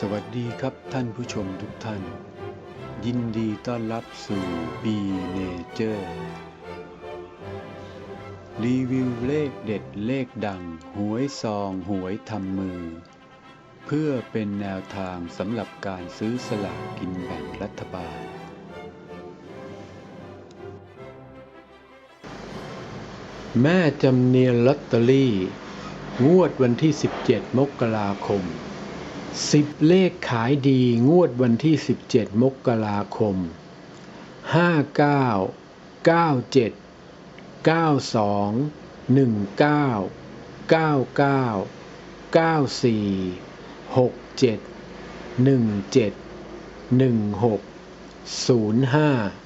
สวัสดีครับท่านผู้ชมทุกท่าน ยินดีต้อนรับสู่ B Nature รีวิวเลขเด็ดเลขดัง หวยซองหวยทำมือ เพื่อเป็นแนวทางสำหรับการซื้อสลากกินแบ่งรัฐบาล แม่จำเนียนลอตเตอรี่ งวดวันที่ 17 มกราคม 10เลขขายดีงวดวันที่ 17 มกราคม 59 97 92 19 99 94 67 17 16 05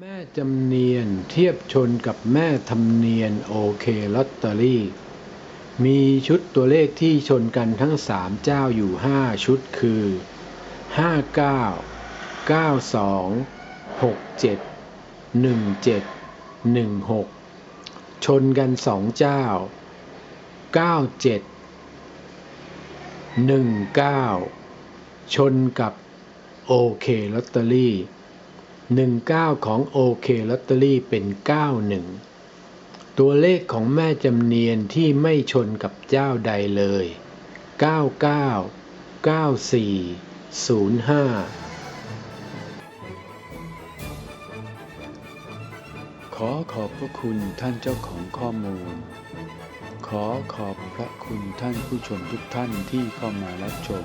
แม่จำเนียนเทียบชนกับแม่ธรรมเนียนโอเคลอตเตอรี่ มีชุดตัวเลขที่ชนกันทั้งสามเจ้าอยู่ห้าชุดคือห้าเก้าเก้าสองหกเจ็ดหนึ่งเจ็ดหนึ่งหกชนกันสองเจ้าเก้าเจ็ดหนึ่งเก้าชนกับโอเคลอตเตอรี่ 19 ของโอเคลอตเตอรี่เป็น 91 ตัวเลขของแม่จำเนียนที่ไม่ชนกับเจ้าใดเลย 99 94 05 ขอขอบพระคุณท่านเจ้าของข้อมูล ขอขอบพระคุณท่านผู้ชมทุกท่านที่เข้ามารับชม